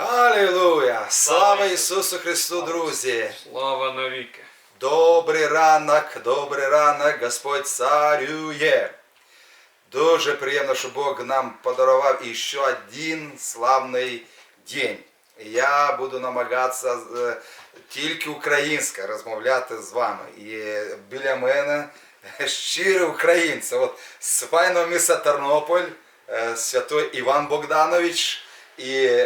Алілуя! Слава Ісусу Христу, друзі! Слава навіки. Добрий ранок, добрий ранок, Господь царює. Дуже приємно, що Бог нам подарував ще один славний день. Я буду намагатися е, тільки українською розмовляти з вами. І біля мене щирі українці. От з файного міста Тернополь, е, святой Іван Богданович і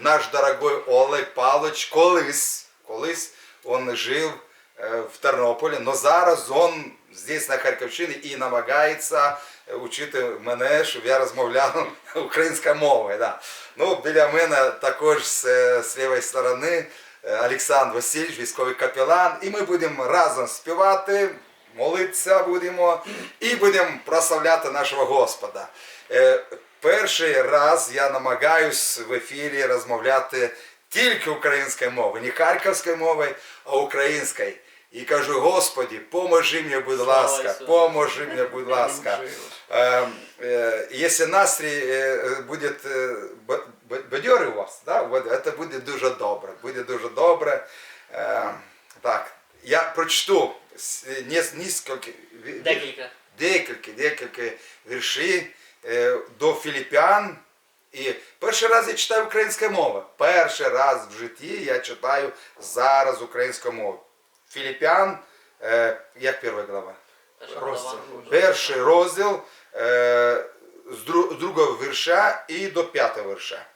наш дорогой Олег Павлович колись, колись він жив е, в Тернополі, але зараз він здесь на Харківщині і намагається учити мене, щоб я розмовляв українською мовою. Да. Ну, біля мене також з, з лівої сторони е, Олександр Васильович, військовий капелан, і ми будемо разом співати, молитися будемо і будемо прославляти нашого Господа Е, Перший раз я намагаюсь в ефірі розмовляти тільки українською мовою, не харківською мовою, а українською. І кажу, Господі, поможи мені, будь Слава ласка, Ісусу. поможи мені, будь ласка. Э, э, Если настрій э, буде э, б- б- бадьорий у вас, да, от це буде дуже добре. Буде дуже добре. Е, Так, я прочту с- нес- несколько, ві- Декілька. декілька, декілька вірші е, до Філіппіан. І перший раз я читаю українською мовою. Перший раз в житті я читаю зараз українською мовою. Філіппіан, е, як перша глава? Розділ. Перший розділ е, з дру- другого вірша і до п'ятого вірша.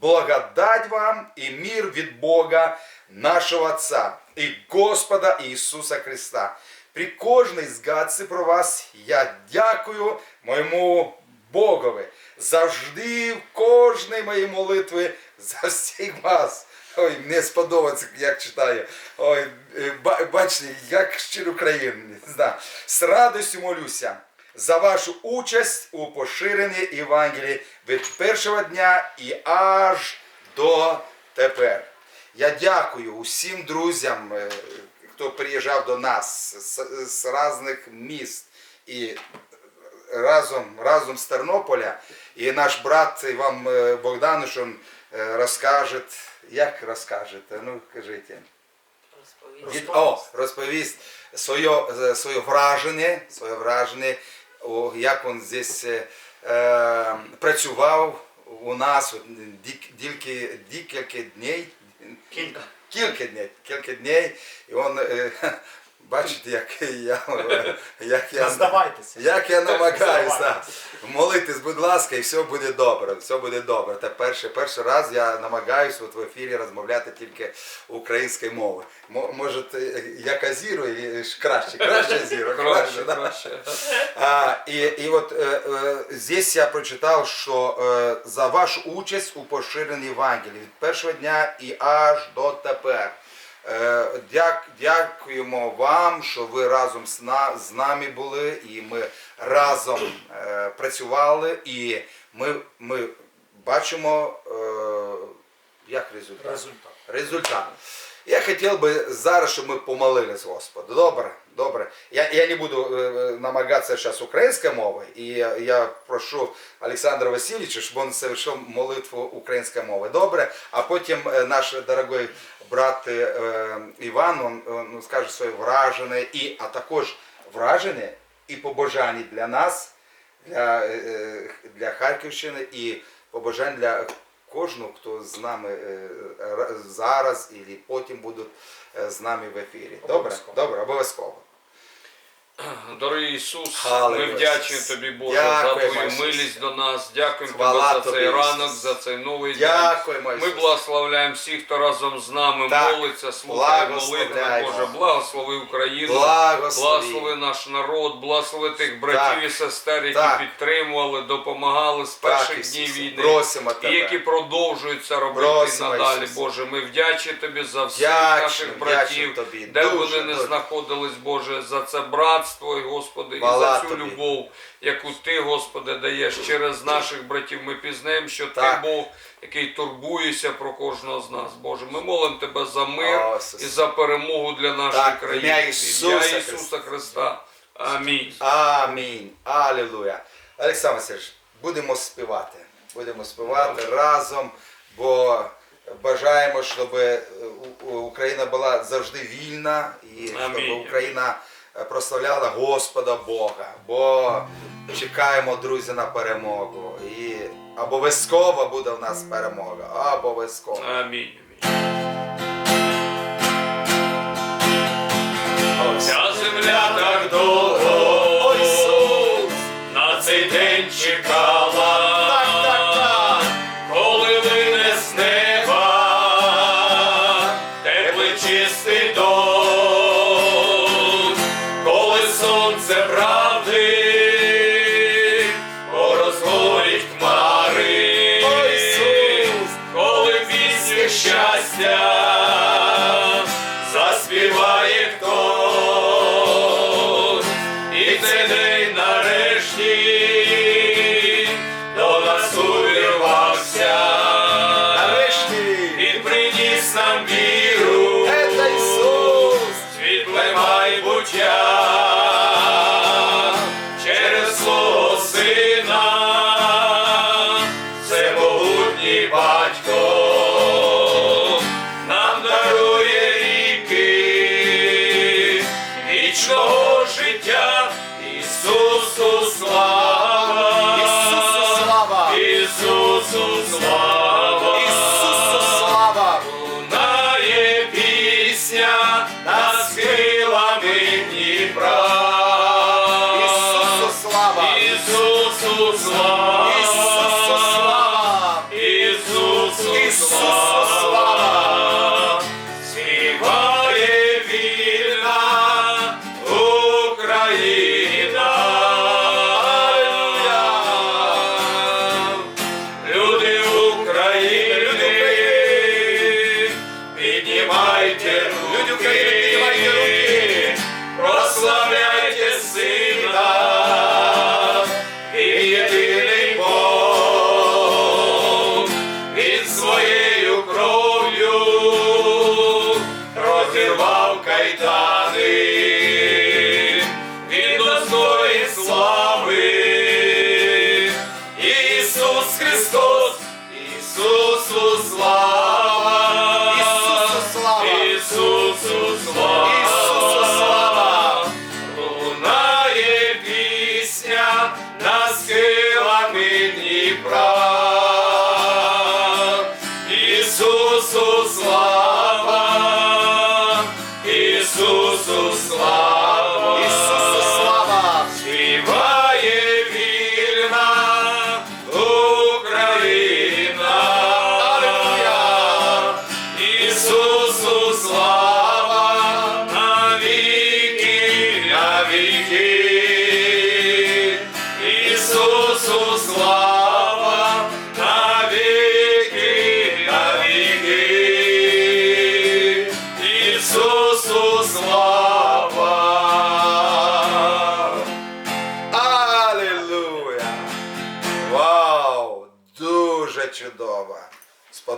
Благодать вам і мир від Бога нашого Отця і Господа Ісуса Христа. При кожній згадці про вас я дякую моєму Богові. Завжди в кожній моїй молитві за всіх вас. Ой, мені сподобається, як читаю. Ой, е, бачите, як щиро українець. З радістю молюся за вашу участь у поширенні Євангелії від першого дня і аж до тепер. Я дякую усім друзям, е, хто приїжджав до нас з різних міст і разом, разом з Тернополя. І наш брат Іван е, Богданович е, розкаже, як розкажете, ну кажіть. Розповідь. Від, о, розповість своє, е, своє враження, своє враження, о, як він здесь е, працював у нас дільки, декілька днів. Кілька. Кілька днів, кілька днів, і він, бачите, як я, як я, як я намагаюся молитись, будь ласка, і все буде добре. Все буде добре. Це перший, перший раз я намагаюся в ефірі розмовляти тільки українською мовою. Може, я казірую, і краще, краще зіру, Краще, да. краще. А, і, і от е, е, здесь я прочитав, що е, за вашу участь у поширенні Євангелії від першого дня і аж до тепер. Е, дяк, дякуємо вам, що ви разом з нами були, і ми разом е, працювали, і ми, ми бачимо е, як результат. Результат. результат. Я хотів би зараз, щоб ми помолились Господу. Добре, добре. Я, я не буду е, намагатися зараз українською мовою, і я, я прошу Олександра Васильовича, щоб він совершив молитву українською мовою. Добре, а потім е, наш дорогой брат е, Іван він, він скаже своє враження, і, а також враження і побажання для нас, для, е, е, для Харківщини і побажань для кожного, хто з нами е, зараз і потім будуть е, з нами в ефірі. Добре? Добре, обов'язково. Дорогий Ісус, ми вдячні тобі, Боже, за твою Ісус. милість до нас. Дякуємо тобі за цей ранок, за цей новий день. Ми благословляємо всіх, хто разом з нами Так. молиться, слухає молитви. Боже, благослови Україну, Благослови. благослови наш народ, благослови тих братів Так. і сестер, які Так. підтримували, допомагали з перших днів війни. просимо І тебе. які продовжуються робити Просимо, надалі. Боже. Ми вдячні тобі за всіх наших братів, тобі. де вони не знаходились, Боже, за це братство, і, Господи, і за цю любов, яку Ти, Господи, даєш через наших братів. Ми пізнаємо, що Так. Ти Бог, який турбуєшся про кожного з нас. Боже, ми молимо Тебе за мир О, і за перемогу для нашої Так, країни. ім'я Ісуса ім'я Ісуса Христа. Амінь. Амінь. Алілуя. Олександр Васильович, будемо співати. Будемо співати разом, бо бажаємо, щоб е, Україна була завжди вільна і щоб Україна прославляла Господа Бога. Бо чекаємо, друзі, на перемогу. І обов'язково буде в нас перемога. Обов'язково. Амінь. Ця земля так довго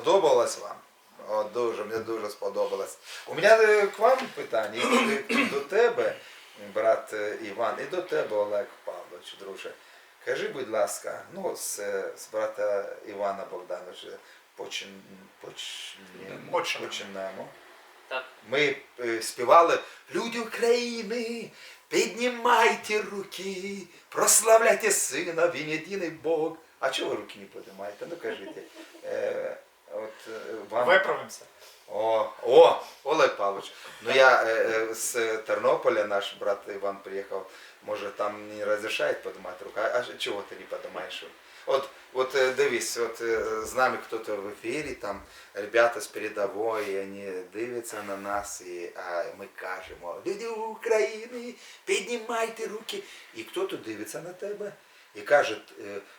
Сподобалось вам? О, дуже, мені дуже сподобалось. У мене е, к вам питання і, і до тебе, брат е, Іван, і до тебе, Олег Павлович, друже. Кажи, будь ласка, ну, з, е, з брата Івана Богдановича почин, почнемо. Почнемо. почнемо. Так. Ми співали Люди України, піднімайте руки, прославляйте сина, він єдиний Бог. А чого ви руки не піднімаєте? Ну кажіть. От, е, вам... Виправимося. О, о, Олег Павлович. Ну я з Тернополя, наш брат Иван приехал, может там не разрешает поднимать руку, а, а чего ты не поднимаешь? От, от е, дивись, от з нами хто-то в ефірі, там ребята з передової, вони дивляться на нас, і а ми кажемо, люди України, піднімайте руки. І хто-то дивиться на тебе і каже,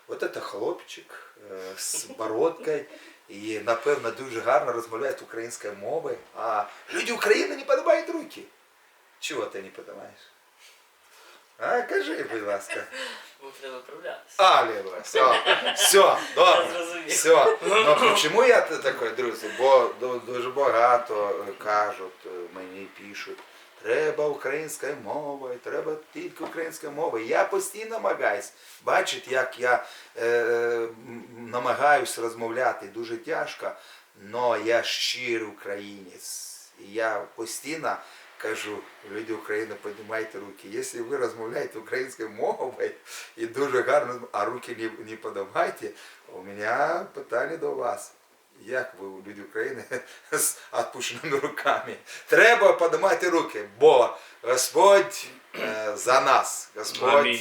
от це хлопчик з бородкою, і напевно дуже гарно розмовляє українською мовою, а люди України не піднімають руки. Чого ти не піднімаєш? А, кажи, будь ласка. Виправлятися. Аллилуйя. Все, все, добре. зрозумів. Все. Ну чому я такий, друзі? Бо ду- дуже багато е, кажуть, е, мені пишуть, треба українською мовою, треба тільки українською мовою. Я постійно намагаюсь. Бачите, як я е, намагаюсь розмовляти дуже тяжко. но я щирий українець. Я постійно кажу, люди України, піднімайте руки. Якщо ви розмовляєте українською мовою і дуже гарно, а руки не, не подимайте, у мене питання до вас. Як ви, люди України, з відпущеними руками? Треба піднімати руки, бо Господь е, за нас, Господь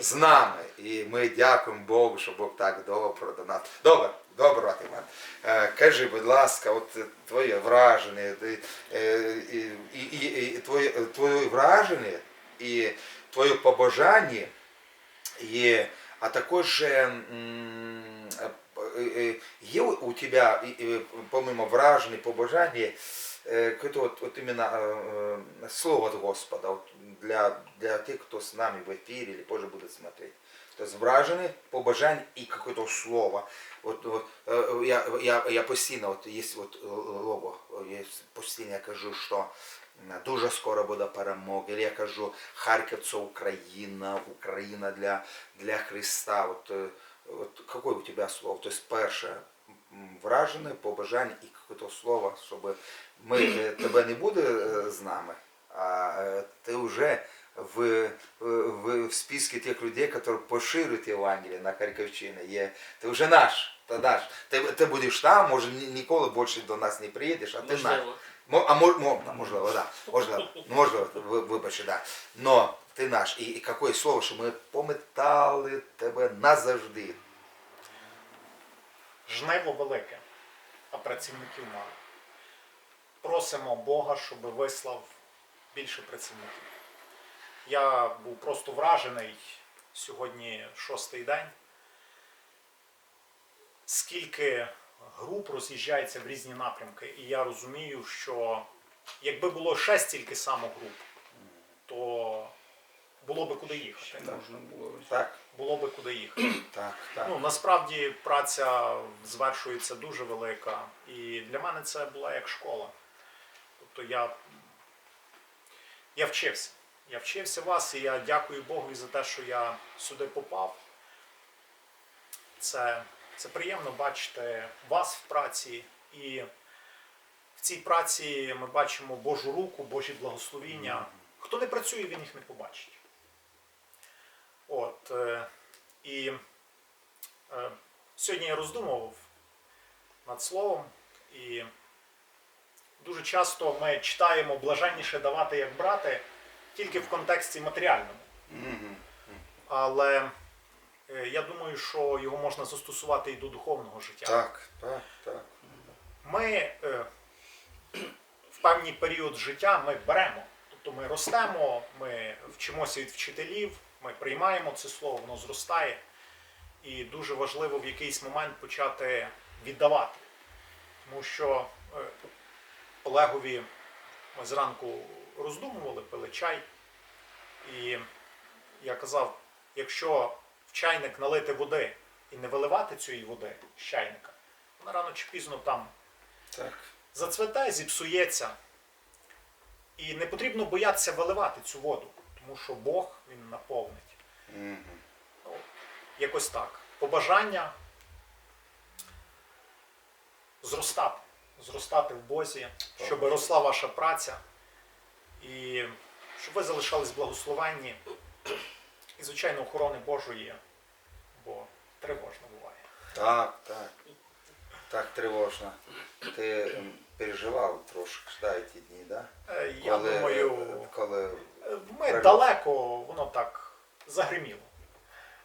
з нами. І ми дякуємо Богу, що Бог так добре до нас. Добре, добре, брат Іван. Е, Кажи, будь ласка, от твоє враження, е, і, і, і, і твоє, твоє враження і твоє побажання, і, а також м, є у тебе, і- і, помимо враження, побажання, э, какое-то вот, вот именно э, э, слово от Господа вот для, для тех, кто с нами в эфире или позже будет смотреть. То есть вражены, побажань и какое-то слово. Вот, вот, э, я, я, я постійно, от є от е, лого, я постійно я кажу, що м, дуже скоро буде перемога. Или я кажу, Харків це Україна, Україна для, для Христа. От, е, от какое у тебе слово? То есть перше, вражене, побажання і какое-то слово, щоб ми, е, тебе не буде е, з нами, а е, ти вже в, в, в списке тих людей, які поширюють Євангеліє на Харківщині. Є, ти вже наш, ти наш. Ти, ти будеш там, може ніколи більше до нас не приїдеш, а ти наш. Можливо. Мо- А мож, мо- можливо, да. Можливо, можливо, вибачте, да. Но ти наш. І, і яке слово, що ми пам'ятали тебе назавжди. Жниво велике, а працівників мало. Просимо Бога, щоб вислав більше працівників. Я був просто вражений сьогодні шостий день. Скільки груп роз'їжджається в різні напрямки, і я розумію, що якби було ще стільки само груп, то було би куди їхати. Можна було. Так, Було би куди їхати. так, так. Ну, насправді праця звершується дуже велика. І для мене це була як школа. Тобто я, я вчився. Я вчився вас і я дякую Богу за те, що я сюди попав. Це, це приємно бачити вас в праці. І в цій праці ми бачимо Божу руку, Божі благословіння. Хто не працює, він їх не побачить. От, е, і е, сьогодні я роздумував над словом, і дуже часто ми читаємо блаженніше давати як брати тільки в контексті матеріальному. Але е, я думаю, що його можна застосувати і до духовного життя. Так, так, так. Ми в певний період життя ми беремо. Тобто ми ростемо, ми вчимося від вчителів, ми приймаємо це слово, воно зростає. І дуже важливо в якийсь момент почати віддавати. Тому що е, Олегові ми зранку роздумували, пили чай. І я казав, якщо в чайник налити води і не виливати цієї води з чайника, вона рано чи пізно там Так. зацвете, зіпсується. І не потрібно боятися виливати цю воду, тому що Бог він наповнить. Мгм. Ну, якось так. Побажання зростати. Зростати в Бозі, щоб росла ваша праця, і щоб ви залишались благословенні. І, звичайно, охорони Божої, бо тривожно буває. Так, так. Так тривожно. Ти переживав трошки да, ті дні, да? Е, Я Коли, думаю, коли... Ми Правильно. далеко, воно так загриміло.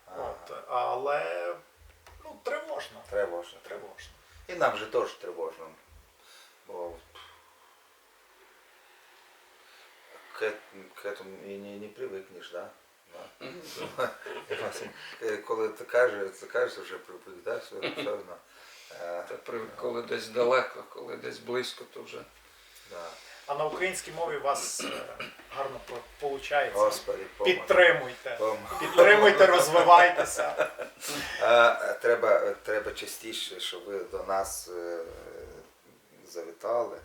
Ага, От, але ну, тривожно. тривожно. Тривожно. І нам же теж тривожно. Бо к, к этому і не, не привикнеш, да? Да. Е, Коли ти кажеш, ти кажеш, вже привик, да? Все, все одно. Та коли десь далеко, коли десь близько, то вже. да. А на українській мові у вас е, гарно виходить. Господи, поможе. Підтримуйте. Пом- Підтримуйте, розвивайтеся. Е, Треба, треба частіше, щоб ви до нас е, завітали,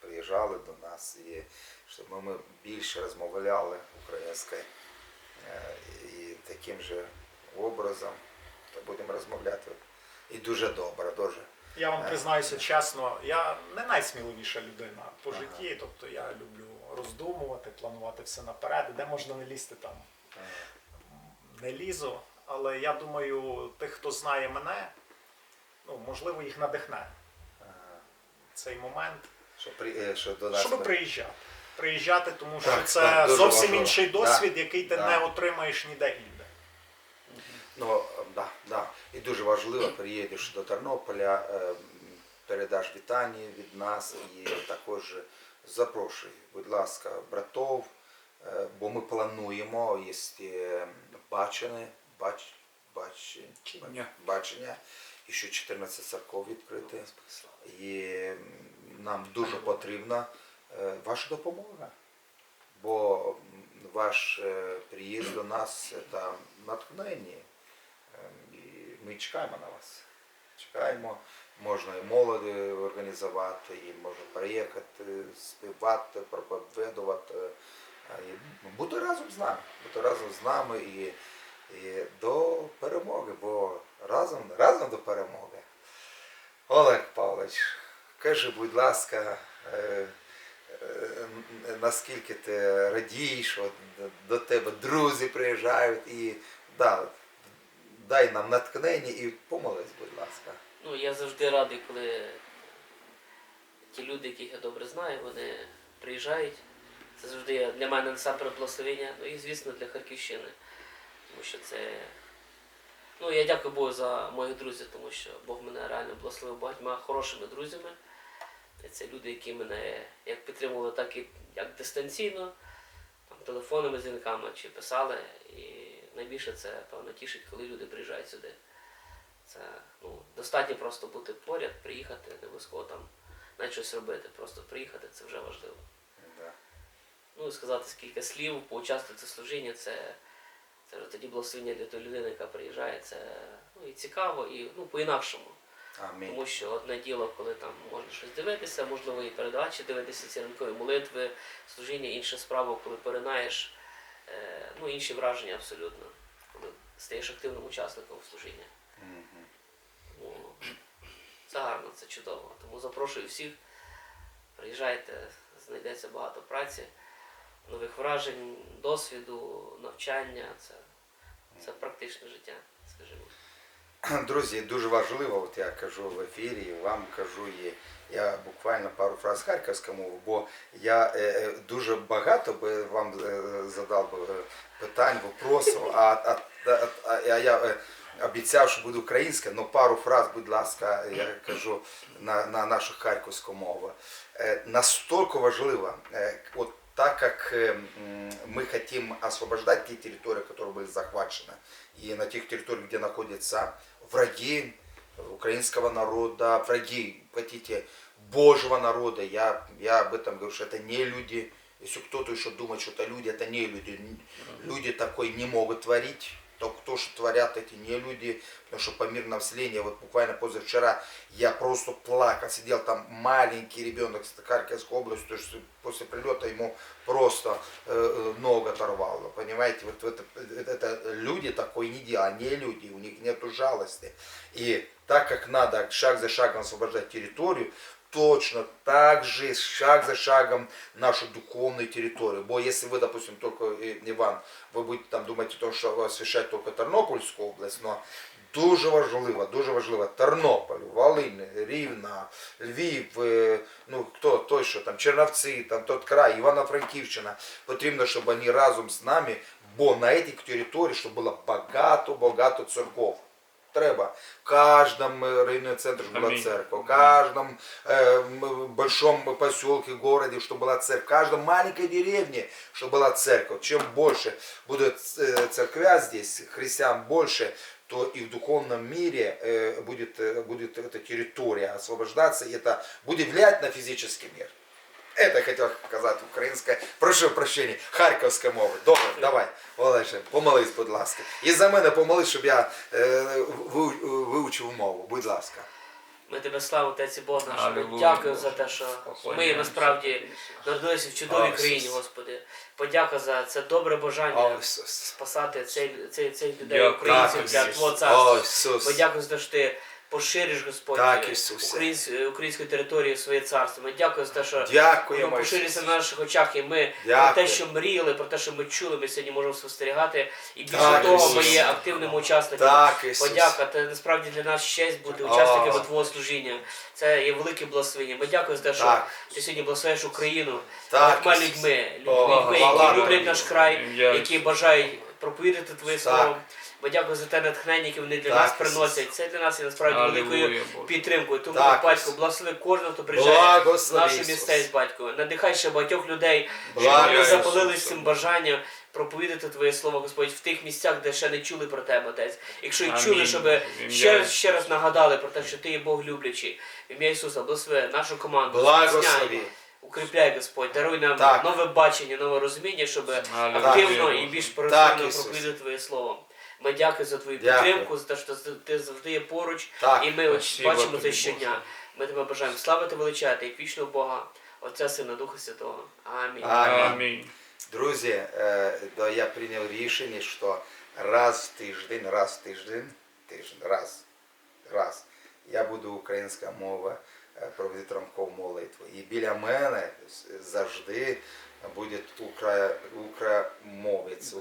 приїжджали до нас і щоб ми більше розмовляли українською е, і таким же образом то будемо розмовляти. І дуже добре, дуже. Я вам признаюся чесно, я не найсміливіша людина по житті. Тобто я люблю роздумувати, планувати все наперед, де можна не лізти там. Не лізу. Але я думаю, тих, хто знає мене, ну, можливо, їх надихне цей момент, Що, при, е, що до нас щоб приїжджати. Приїжджати, тому що Так, це так, зовсім важливо. інший Да, досвід, який ти да. не отримаєш ніде інде. Ну, да, да. І дуже важливо, приїдеш до Тернополя, е, передаш вітання від нас і також запрошуй, будь ласка, братов, е, бо ми плануємо, є бачене, бач, бач, Бачення. бачення, і ще 14 церков відкрити. І нам дуже потрібна е, ваша допомога. Бо ваш приїзд до нас це натхнення. Ми чекаємо на вас. Чекаємо. Можна і молоді організувати, і можна приїхати, співати, проповідувати. І бути разом з нами. Бути разом з нами і, і до перемоги, бо разом, разом до перемоги. Олег Павлович, кажи, будь ласка, е, е, наскільки ти радієш, от, до тебе друзі приїжджають і да, дай нам натхнення і помолись, будь ласка. Ну, я завжди радий, коли ті люди, яких я добре знаю, вони приїжджають. Це завжди для мене насамперед благословення, ну і звісно для Харківщини. Тому що це. Ну, я дякую Богу за моїх друзів, тому що Бог мене реально благословив багатьма хорошими друзями. Це люди, які мене як підтримували, так і як дистанційно, там, телефонними дзвінками чи писали. І найбільше це, певно, тішить, коли люди приїжджають сюди. Це ну, достатньо просто бути поряд, приїхати, не обов'язково там навіть щось робити. Просто приїхати це вже важливо. Да. Ну і сказати кілька слів, поучаствувати в служінні, це, це вже тоді благословення для тої людини, яка приїжджає. Це ну, і цікаво, і ну, по-інакшому. Амінь. Тому що одне діло, коли там можна щось дивитися, можливо, і передачі дивитися, ці ранкові молитви, служіння, інша справа, коли поринаєш, е, ну інші враження абсолютно, коли стаєш активним учасником служіння. Це гарно, це чудово. Тому запрошую всіх. Приїжджайте, знайдеться багато праці, нових вражень, досвіду, навчання. Це, це практичне життя, скажімо. Друзі, дуже важливо, от я кажу в ефірі, вам кажу, і я буквально пару фраз харківською мовою, бо я е, е, дуже багато би вам е, задав би е, питань, вопросів, а, а, а, а я, е, обіцяв, що буде українська, але пару фраз, будь ласка, я кажу на, на нашу харківську мову. Е, Настолько важливо, е, от так как э, м, мы хотим освобождать те территории, которые были захвачены, и на тех территориях, где находятся враги украинского народа, враги, хотите, Божьего народа, я, я об этом говорю, что это не люди. Если кто-то еще думает, что это люди, это не люди. Люди такой не могут творить. То, кто что творят эти не люди, потому что по мирному населению, вот буквально позавчера я просто плакал, сидел там маленький ребенок с Харьковской области, то есть после прилета ему просто э, э, ногу оторвало, понимаете, вот это, это, люди такой не делают, не люди, у них нету жалости. И так как надо шаг за шагом освобождать территорию, точно так же шаг за шагом нашу духовную территорию. Бо если вы, допустим, только, э, Иван, вы будете там думать о том, что освящать только Тернопольскую область, но дуже важливо, дуже важливо Тернополь, Волинь, Рівна, Львів, е, ну хто той, що там Черновці, там тот край, Івано-Франківщина. Потрібно, щоб вони разом з нами, бо на цих територіях, щоб було багато-багато церков. Треба. В каждом э, районном центре чтобы была церковь, в каждом э, большом поселке, городе, чтобы была церковь, в каждой маленькой деревне, чтобы была церковь. Чем больше будет э, церквя здесь, христиан больше, то и в духовном мире э, будет, э, будет эта территория освобождаться, и это будет влиять на физический мир. Это я хотел сказати українська, прошу прощення, харківська мова. Добре, давай, Олеже, помолись, будь ласка. І за мене помолись, щоб я е, вивчив мову, будь ласка. Ми тебе славимо, Отець і Бог наш. Дякуємо за те, що ми насправді народилися в чудовій країні, Господи. Подяка за це добре бажання спасати цей, цей, цей людей, українців для. Твого царства. Дякуємо за те, що ти пошириш, Господь, Так, українсь, українською територією своє царство. Ми дякуємо за те, що Дякуємо, воно поширюється на наших очах, і ми про те, що мріяли, про те, що ми чули, ми сьогодні можемо спостерігати. І більше Так, того, ми є активними учасниками. Так. Подяка, це насправді для нас честь бути учасниками Твого служіння. Це є велике благословення. Ми дякуємо за те, що Так. ти сьогодні благословиш Україну Так, багатьма людьми, людьми, О, які люблять наш край, які бажають проповідати Твоє слово. Ми дякуємо за те натхнення, яке вони для Так, нас приносять. Це для нас є насправді великою підтримкою. Тому Так, батько, благослови кожного, хто приїжджає в нашу місцевість, батько. Надихай ще багатьох людей, щоб вони запалились цим бажанням проповідати Твоє слово, Господь, в тих місцях, де ще не чули про Тебе, Отець. Якщо і чули, щоб ще раз, ще раз нагадали про те, що Ти є Бог люблячий. В ім'я Ісуса, благослови нашу команду. Благослови. Укріпляй, Господь, даруй нам Так. нове бачення, нове розуміння, щоб активно і більш Так, проповідати Твоє Слово. Ми дякуємо за Твою Дякую. підтримку, за те, що ти завжди є поруч, Так. і ми от бачимо це щодня. Ми тебе бажаємо славити величати, як вічного Бога, Отця, Сина, Духа Святого. Амінь. Амінь. Амінь. Друзі, е, я прийняв рішення, що раз в тиждень, раз в тиждень, тиждень, раз, раз, я буду українська мова е, проводити ранкову молитву. І біля мене завжди буде укра... україномовець.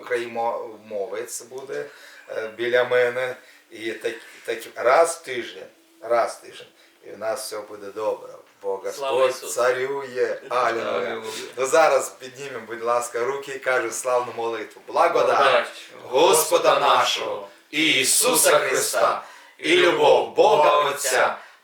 Україномовець. Буде е, біля мене. І так, так, раз в тиждень, раз в тиждень. І в нас все буде добре. Бо Господь царює. Алілуя. Ну зараз піднімемо, будь ласка, руки і кажемо славну молитву. Благодать Благодать Господа нашого і Ісуса Христа, і любов Бога Отця